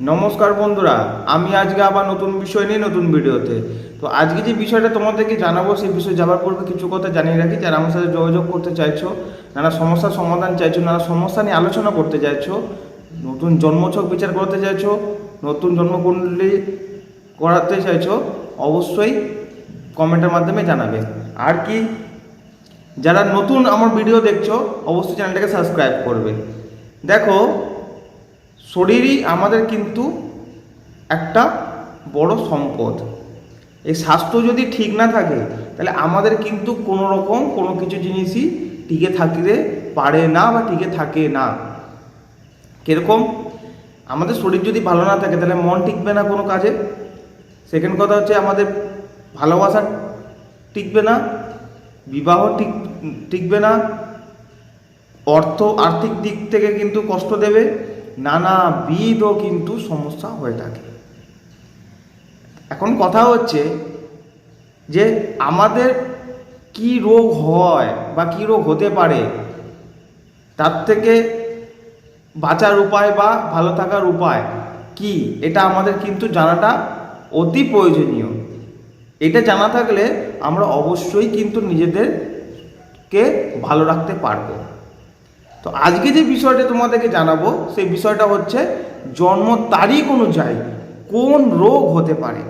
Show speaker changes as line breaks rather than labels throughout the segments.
নমস্কার বন্ধুরা, আমি আজকে আবার নতুন বিষয় নিয়ে নতুন ভিডিওতে। তো আজকে যে বিষয়টা তোমাদেরকে জানাব, সেই বিষয়ে যাওয়ার পূর্বে কিছু কথা জানিয়ে রাখি। যারা আমার সাথে যোগাযোগ করতে চাইছো, নানা সমস্যার সমাধান চাইছো, নানা সমস্যা নিয়ে আলোচনা করতে চাইছো, নতুন জন্মছক বিচার করতে চাইছো, নতুন জন্মকুণ্ডলী করাতে চাইছো, অবশ্যই কমেন্টের মাধ্যমে জানাবে। আর কি, যারা নতুন আমার ভিডিও দেখছ, অবশ্যই চ্যানেলটাকে সাবস্ক্রাইব করবে। দেখো শরীরই আমাদের কিন্তু একটা বড় সম্পদ। এই স্বাস্থ্য যদি ঠিক না থাকে, তাহলে আমাদের কিন্তু কোনো রকম কোনো কিছু জিনিসই টিকে থাকতে পারে না বা টিকে থাকে না। কীরকম? আমাদের শরীর যদি ভালো না থাকে, তাহলে মন টিকবে না কোনো কাজে। সেকেন্ড কথা হচ্ছে আমাদের ভালোবাসা টিকবে না, বিবাহ ঠিক, টিকবে না, অর্থ, আর্থিক দিক থেকে কিন্তু কষ্ট দেবে। নানাবিধও কিন্তু সমস্যা হয়ে থাকে। এখন কথা হচ্ছে যে আমাদের কি রোগ হয় বা কি রোগ হতে পারে, তার থেকে বাঁচার উপায় বা ভালো থাকার উপায় কি, এটা আমাদের কিন্তু জানাটা অতি প্রয়োজনীয়। এটা জানা থাকলে আমরা অবশ্যই কিন্তু নিজেদেরকে ভালো রাখতে পারব। তো আজকে যে বিষয়টা তোমাদেরকে জানাব, সেই বিষয়টা হচ্ছে জন্ম তারিখ অনুযায়ী কোন রোগ হতে পারে।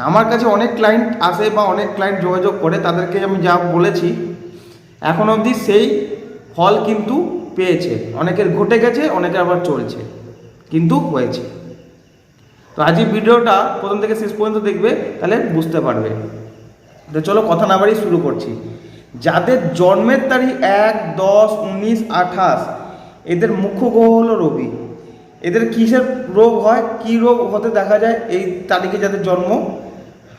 আমার কাছে অনেক ক্লায়েন্ট আসে বা অনেক ক্লায়েন্ট যোগাযোগ করে, তাদেরকে আমি যা বলেছি, এখন অবধি সেই ফল কিন্তু পেয়েছে। অনেকের ঘটে গেছে, অনেকের আবার চলছে, কিন্তু হয়েছে। তো আজ এই ভিডিওটা প্রথম থেকে শেষ পর্যন্ত দেখবে, তাহলে বুঝতে পারবে। তো চলো কথা না বাড়িয়ে শুরু করছি। যাদের জন্মের তারিখ এক, দশ, উনিশ, আঠাশ, এদের মুখ্য গ্রহ হলো রবি। এদের কিসের রোগ হয়? কি রোগ হতে দেখা যায়? এই তারিখে যাদের জন্ম,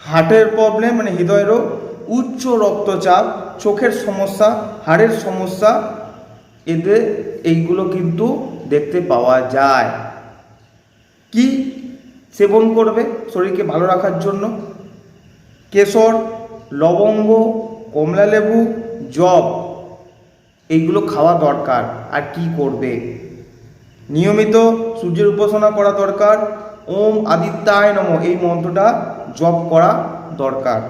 হার্টের প্রবলেম মানে হৃদয় রোগ, উচ্চ রক্তচাপ, চোখের সমস্যা, হাড়ের সমস্যা, এদের এইগুলো কিন্তু দেখতে পাওয়া যায়। কি সেবন করবে শরীরকে ভালো রাখার জন্য? কেশর, লবঙ্গ কমলা লেবু জব এইগুলো খাওয়া দরকার। আর কি করবে? নিয়মিত সূর্যের উপাসনা করা দরকার। ওম আদিত্যায় নম, এই মন্ত্রটা জপ করা দরকার।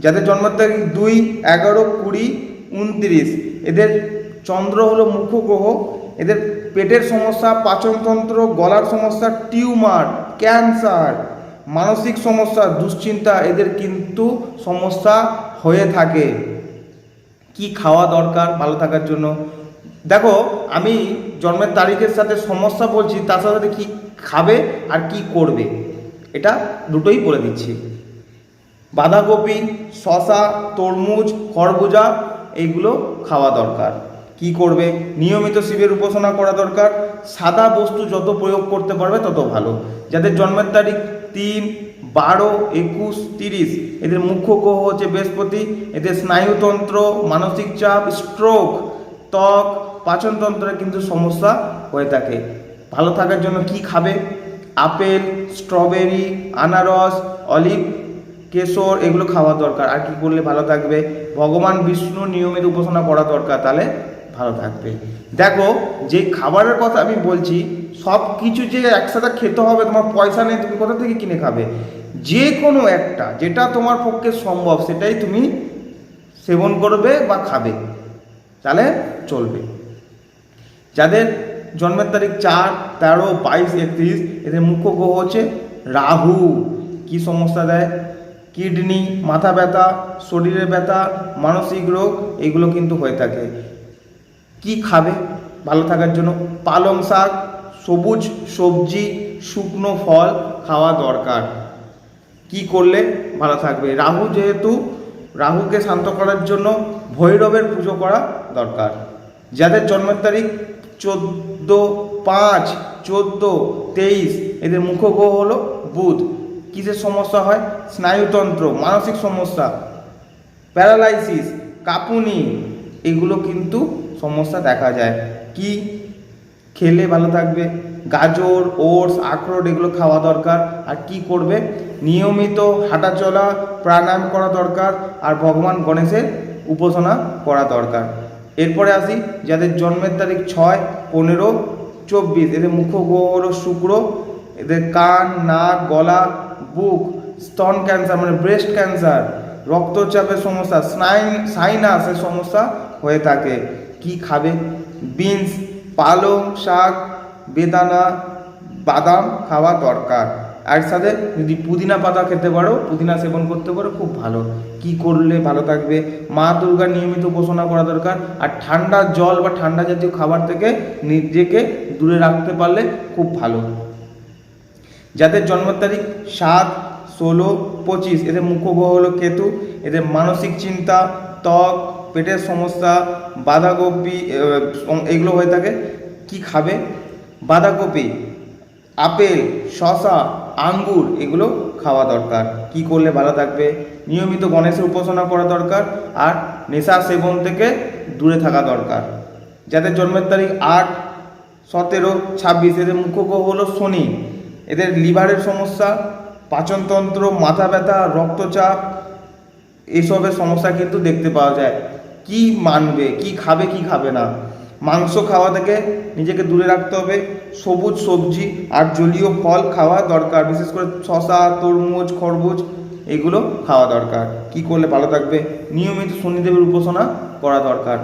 যাদের জন্মের তারিখ দুই, এগারো, কুড়ি, উনত্রিশ, এদের চন্দ্র হলো মুখ্য গ্রহ। এদের পেটের সমস্যা, পাচনতন্ত্র, গলার সমস্যা, টিউমার, ক্যান্সার, মানসিক সমস্যা, দুশ্চিন্তা, এদের কিন্তু সমস্যা হয়ে থাকে। কি খাওয়া দরকার ভালো থাকার জন্য? দেখো, আমি জন্মের তারিখের সাথে সমস্যা বলছি, তার সাথে কী খাবে আর কি করবে? এটা দুটোই বলে দিচ্ছি। বাঁধাকপি শশা তরমুজ, খরবুজা, এইগুলো খাওয়া দরকার। কি করবে? নিয়মিত শিবের উপাসনা করা দরকার। সাদা বস্তু যত প্রয়োগ করতে পারবে তত ভালো। যাদের জন্মের তারিখ তিন, বারো, একুশ, তিরিশ। এদের মুখ্য গ্রহ হচ্ছে বৃহস্পতি। এদের স্নায়ুতন্ত্র, মানসিক চাপ স্ট্রোক ত্বক, পাচনতন্ত্রের কিন্তু সমস্যা হয়ে থাকে। ভালো থাকার জন্য কি খাবে? আপেল স্ট্রবেরি আনারস অলিভ কেশর, এগুলো খাওয়া দরকার। আর কি করলে ভালো থাকবে? ভগবান বিষ্ণু নিয়মিত উপাসনা করা দরকার। তাহলে ভালো থাকবে। দেখো, যে খাবারের কথা আমি বলছি, সব কিছু যে একসাথে খেতে হবে, তোমার পয়সা নেই, তুমি কোথা থেকে কিনে খাবে? যে কোনো একটা, যেটা তোমার পক্ষে সম্ভব, সেটাই তুমি সেবন করবে বা খাবে। তাহলে চলবে। যাদের জন্মের তারিখ চার, তেরো, বাইশ, একত্রিশ, এদের মুখ্য গ্রহ হচ্ছে রাহু। কি সমস্যা দেয়? কিডনি, মাথা ব্যথা শরীরের ব্যথা, মানসিক রোগ, এগুলো কিন্তু হয়ে থাকে। কি খাবে? ভালো থাকার জন্য পালং শাক, সবুজ সবজি, শুকনো ফল খাওয়া দরকার। কি করলে ভালো থাকবে? রাহু যেহেতু, রাহুকে শান্ত করার জন্য ভৈরবের পুজো করা দরকার। যাদের জন্মের তারিখ চোদ্দ পাঁচ, চোদ্দ তেইশ, এদের মুখ্য গ্রহ হলো বুধ। কিসের সমস্যা হয়? স্নায়ুতন্ত্র, মানসিক সমস্যা, প্যারালাইসিস, কাঁপুনি এগুলো কিন্তু সমস্যা দেখা যায়। কি? খেলে ভালো থাকবে, গাজর, ওটস, আখরোট এগুলো খাওয়া দরকার। আর কি করবে? নিয়মিত হাঁটা চলা, প্রাণায়াম করা দরকার আর ভগবান গণেশের উপাসনা করা দরকার। এরপরে আসি, যাদের জন্মের তারিখ ছয়, পনেরো, চব্বিশ। এদের গ্রহ হলো শুক্র। এদের কান, নাক, গলা, বুক, স্তন ক্যান্সার মানে ব্রেস্ট ক্যান্সার রক্তচাপের সমস্যা স্নাইন সাইনাসের সমস্যা হয়ে থাকে। কি খাবে? বিনস, পালং শাক, বেদানা, বাদাম খাওয়া দরকার। আর সাথে যদি পুদিনা পাতা খেতে পারো, পুদিনা সেবন করতে পারো, খুব ভালো। কি করলে ভালো থাকবে? মা দুর্গার নিয়মিত উপাসনা করা দরকার। আর ঠান্ডা জল বা ঠান্ডা জাতীয় খাবার থেকে নিজেকে দূরে রাখতে পারলে খুব ভালো। যাদের জন্ম তারিখ সাত, ষোলো, পঁচিশ, এদের মুখ্য গ্রহ হলো কেতু। এদের মানসিক চিন্তা, ত্বক পেটের সমস্যা, বাঁধাকপি এগুলো হয়ে থাকে, কি খাবে? বাঁধাকপি, আপেল শশা আঙ্গুর, এগুলো খাওয়া দরকার। কি করলে ভালো থাকবে? নিয়মিত গণেশের উপাসনা করা দরকার আর নেশা সেবন থেকে দূরে থাকা দরকার। যাদের জন্মের তারিখ আট, সতেরো, ছাব্বিশ, এদের মুখ্য গ্রহ হলো শনি। এদের লিভারের সমস্যা, পাচনতন্ত্র, মাথা ব্যথা, রক্তচাপ, এসবের সমস্যা কিন্তু দেখতে পাওয়া যায়। কি মানবে, কি খাবে কি খাবে না। মাংস খাওয়া থেকে নিজেকে দূরে রাখতে হবে। সবুজ সবজি আর জলীয় ফল খাওয়া দরকার। বিশেষ করে শশা তরমুজ, খরবুজ, এগুলো খাওয়া দরকার। কি করলে ভালো থাকবে? নিয়মিত শনিদেবের উপাসনা করা দরকার।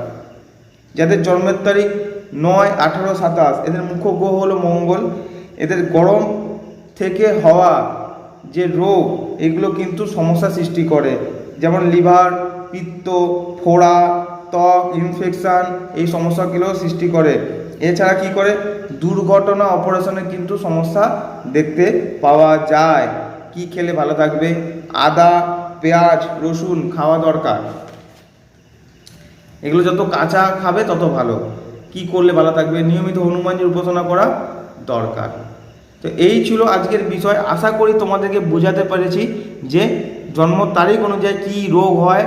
যাদের জন্মের তারিখ নয়, আঠারো, সাতাশ, এদের মুখ্য গ্রহ হলো মঙ্গল। এদের গরম থেকে হওয়া যে রোগ, এগুলো কিন্তু সমস্যা সৃষ্টি করে। যেমন লিভার পিত্ত, ফোড়া, ত্বক ইনফেকশান এই সমস্যাগুলো সৃষ্টি করে। এছাড়া কি করে? দুর্ঘটনা অপারেশনে কিন্তু সমস্যা দেখতে পাওয়া যায়। কি খেলে ভালো থাকবে? আদা, পেঁয়াজ, রসুন খাওয়া দরকার। এগুলো যত কাঁচা খাবে, তত ভালো। কি করলে ভালো থাকবে? নিয়মিত হনুমানজির উপাসনা করা দরকার। তো এই ছিল আজকের বিষয়। আশা করি তোমাদেরকে বোঝাতে পেরেছি যে জন্ম তারিখ অনুযায়ী কী রোগ হয়।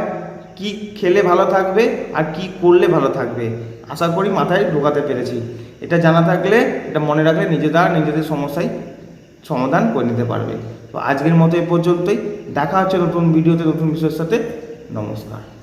কি খেলে ভালো থাকবে আর কি করলে ভালো থাকবে। আশা করি মাথায় ঢোকাতে পেরেছি। এটা জানা থাকলে, এটা মনে রাখলে নিজে দ্বারা নিজেদের সমস্যায় সমাধান করে নিতে পারবে। তো আজকের মতো এ পর্যন্তই। দেখা হচ্ছে নতুন ভিডিওতে, নতুন বিষয়ের সাথে। নমস্কার।